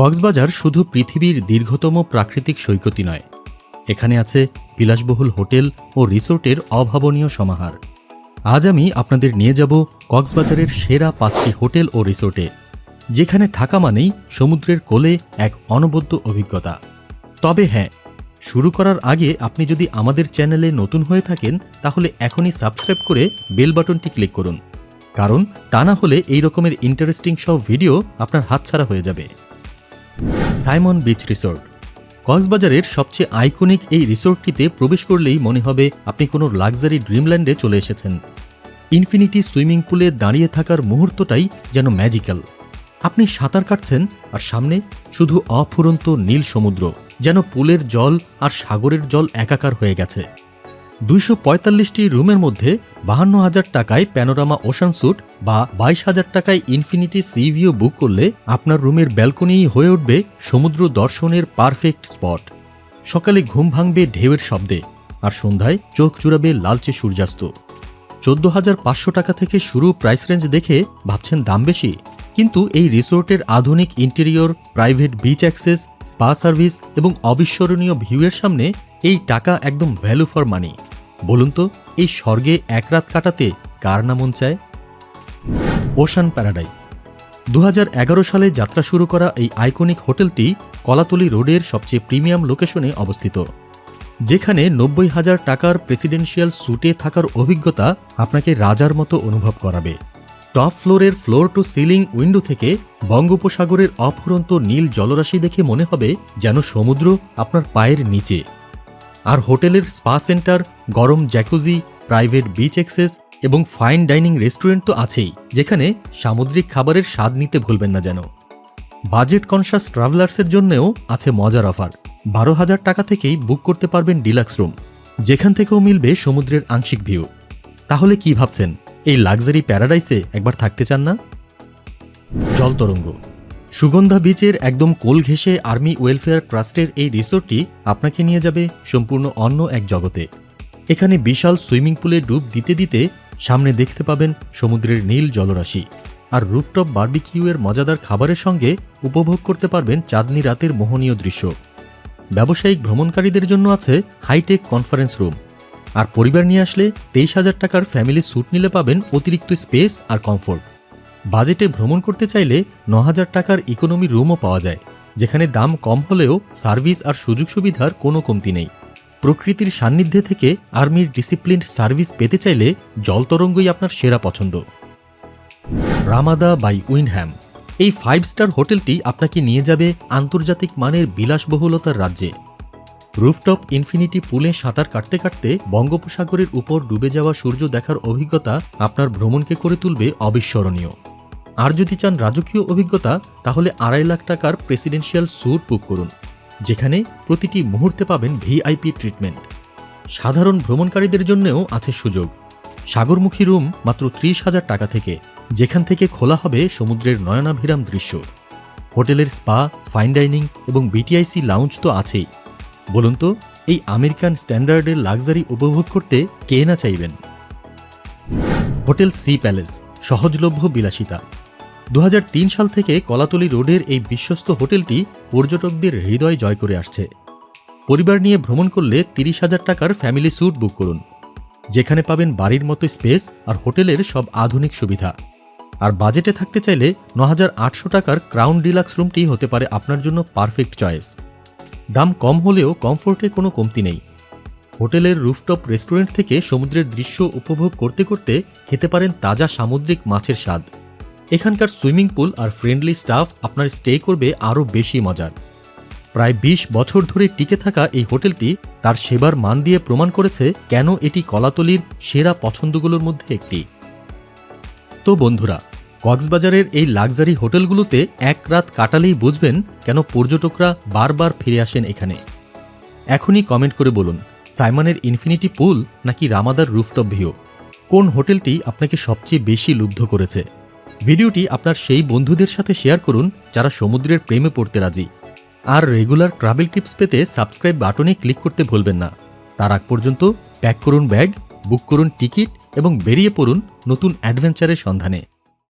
কক্সবাজার শুধু পৃথিবীর দীর্ঘতম প্রাকৃতিক সৈকতই নয়। এখানে আছে বিলাসবহুল হোটেল ও রিসোর্টের অভাবনীয় সমাহার। আজ আমি আপনাদের নিয়ে যাব কক্সবাজারের সেরা পাঁচটি হোটেল ও রিসোর্টে, যেখানে থাকা মানেই সমুদ্রের কোলে এক অনবদ্য অভিজ্ঞতা। তবে হ্যাঁ শুরু করার আগে আপনি যদি আমাদের চ্যানেলে নতুন হয়ে থাকেন, তাহলে এখনই সাবস্ক্রাইব করে বেল বাটনটি ক্লিক করুন। কারণ তা না হলে এই রকমের ইন্টারেস্টিং সব ভিডিও আপনার হাতছাড়া হয়ে যাবে। Sayeman beach resort. কক্সবাজারের সবচেয়ে আইকনিক এই রিসোর্টটিতে প্রবেশ করলেই মনে হবে আপনি কোনো লাক্সারি ড্রিমল্যান্ডে চলে এসেছেন। ইনফিনিটি সুইমিং পুলে দাঁড়িয়ে থাকার মুহূর্তটাই যেন ম্যাজিক্যাল। আপনি সাঁতার কাটছেন আর সামনে শুধু অফুরন্ত নীল সমুদ্র, যেন পুলের জল আর সাগরের জল একাকার হয়ে গেছে। দুইশো রুমের মধ্যে বাহান্ন হাজার টাকায় প্যানোরামা ওশান স্যুট বা বাইশ হাজার টাকায় ইনফিনিটি সি ভিউ বুক করলে আপনার রুমের ব্যালকনিই হয়ে উঠবে সমুদ্র দর্শনের পারফেক্ট স্পট। সকালে ঘুম ভাঙবে ঢেউয়ের শব্দে, আর সন্ধ্যায় চোখ জুড়াবে লালচে সূর্যাস্ত। চোদ্দ হাজার পাঁচশো টাকা থেকে শুরু প্রাইস রেঞ্জ দেখে ভাবছেন দাম বেশি। কিন্তু এই রিসোর্টের আধুনিক interior, private beach access, spa service এবং অবিস্মরণীয় ভিউয়ের সামনে এই টাকা একদম ভ্যালু ফর মানি। বলুন তো, এই স্বর্গে এক রাত কাটাতে কার না মন চায়? ওশান প্যারাডাইজ দু হাজার এগারো সালে যাত্রা শুরু করা এই আইকনিক হোটেলটি কলাতলি রোডের সবচেয়ে প্রিমিয়াম লোকেশনে অবস্থিত, যেখানে নব্বই হাজার টাকার প্রেসিডেন্সিয়াল স্যুটে থাকার অভিজ্ঞতা আপনাকে রাজার মতো অনুভব করাবে। টপ ফ্লোরের ফ্লোর টু সিলিং উইন্ডো থেকে বঙ্গোপসাগরের অফুরন্ত নীল জলরাশি দেখে মনে হবে যেন সমুদ্র আপনার পায়ের নিচে। আর হোটেলের স্পা সেন্টার, গরম জ্যাকুজি, প্রাইভেট বিচ এক্সেস এবং ফাইন ডাইনিং রেস্টুরেন্ট তো আছেই, যেখানে সামুদ্রিক খাবারের স্বাদ নিতে ভুলবেন না যেন। বাজেট কনসাস ট্রাভেলার্সের জন্যও আছে মজার অফার। বারো হাজার টাকা থেকেই বুক করতে পারবেন ডিলাক্স রুম। যেখান থেকেও মিলবে সমুদ্রের আংশিক ভিউ। তাহলে কি ভাবছেন? এই লাক্সারি প্যারাডাইসে একবার থাকতে চান না? জলতরঙ্গ। সুগন্ধা বিচের একদম কোল ঘেঁষে আর্মি ওয়েলফেয়ার ট্রাস্টের এই রিসোর্টটি আপনাকে নিয়ে যাবে সম্পূর্ণ অন্য এক জগতে। এখানে বিশাল সুইমিং পুলে ডুব দিতে দিতে সামনে দেখতে পাবেন সমুদ্রের নীল জলরাশি। আর রুফটপ বার্বিকিউয়ের মজাদার খাবারের সঙ্গে উপভোগ করতে পারবেন চাঁদনি রাতের মোহনীয় দৃশ্য। ব্যবসায়িক ভ্রমণকারীদের জন্য আছে হাইটেক কনফারেন্স রুম আর পরিবার নিয়ে আসলে তেইশ হাজার টাকার ফ্যামিলি স্যুট নিলে পাবেন অতিরিক্ত স্পেস আর কমফোর্ট বাজেটে ভ্রমণ করতে চাইলে ন হাজার টাকার ইকোনমি রুমও পাওয়া যায়, যেখানে দাম কম হলেও সার্ভিস আর সুযোগ সুবিধার কোনো কমতি নেই। প্রকৃতির সান্নিধ্যে থেকে আর্মির ডিসিপ্লিন সার্ভিস পেতে চাইলে জলতরঙ্গই আপনার সেরা পছন্দ। রামাদা বাই উইনহ্যাম। এই ফাইভ স্টার হোটেলটি আপনাকে নিয়ে যাবে আন্তর্জাতিক মানের বিলাসবহুলতার রাজ্যে। রুফটপ ইনফিনিটি পুলে সাঁতার কাটতে কাটতে বঙ্গোপসাগরের উপর ডুবে যাওয়া সূর্য দেখার অভিজ্ঞতা আপনার ভ্রমণকে করে তুলবে অবিস্মরণীয়। আর যদি চান রাজকীয় অভিজ্ঞতা, তাহলে আড়াই লাখ টাকার প্রেসিডেন্সিয়াল স্যুট বুক করুন, যেখানে প্রতিটি মুহূর্তে পাবেন ভিআইপি ট্রিটমেন্ট। সাধারণ ভ্রমণকারীদের জন্যও আছে সুযোগ। সাগরমুখী রুম মাত্র ত্রিশ হাজার টাকা থেকে, যেখান থেকে খোলা হবে সমুদ্রের নয়নাভিরাম দৃশ্য। হোটেলের স্পা, ফাইন ডাইনিং এবং বিটিআইসি লাউঞ্জ তো আছেই। বলুন তো, এই আমেরিকান স্ট্যান্ডার্ডের লাক্সারি উপভোগ করতে কে না চাইবেন? হোটেল সি প্যালেস, সহজলভ্য বিলাসিতা। দু হাজার তিন সাল থেকে কলাতলি রোডের এই বিশ্বস্ত হোটেলটি পর্যটকদের হৃদয় জয় করে আসছে। পরিবার নিয়ে ভ্রমণ করলে তিরিশ হাজার টাকার ফ্যামিলি স্যুট বুক করুন। যেখানে পাবেন বাড়ির মতো স্পেস আর হোটেলের সব আধুনিক সুবিধা। আর বাজেটে থাকতে চাইলে ন টাকার ক্রাউন ডিলাক্স রুমটি হতে পারে আপনার জন্য পারফেক্ট চয়েস। দাম কম হলেও কমফোর্টে কোনো কমতি নেই। হোটেলের রুফটপ রেস্টুরেন্ট থেকে সমুদ্রের দৃশ্য উপভোগ করতে করতে খেতে পারেন তাজা সামুদ্রিক মাছের স্বাদ। এখানকার সুইমিং পুল আর ফ্রেন্ডলি স্টাফ আপনার স্টে করবে আরও বেশি মজার। প্রায় ২০ বছর ধরে টিকে থাকা এই হোটেলটি তার সেবার মান দিয়ে প্রমাণ করেছে কেন এটি কলাতলির সেরা পছন্দগুলোর মধ্যে একটি। তো বন্ধুরা কক্সবাজারের এই লাক্সারি হোটেলগুলোতে এক রাত কাটালেই বুঝবেন কেন পর্যটকরা বারবার ফিরে আসেন এখানে। এখনই কমেন্ট করে বলুন, সাইমনের ইনফিনিটি পুল নাকি রামাদার রুফটপ ভিউ? কোন হোটেলটি আপনাকে সবচেয়ে বেশি লুব্ধ করেছে? ভিডিওটি আপনার সেই বন্ধুদের সাথে শেয়ার করুন যারা সমুদ্রের প্রেমে পড়তে রাজি। আর রেগুলার ট্রাভেল টিপস পেতে সাবস্ক্রাইব বাটনে ক্লিক করতে ভুলবেন না। তার আগ পর্যন্ত প্যাক করুন ব্যাগ, বুক করুন টিকিট এবং বেরিয়ে পড়ুন নতুন অ্যাডভেঞ্চারের সন্ধানে।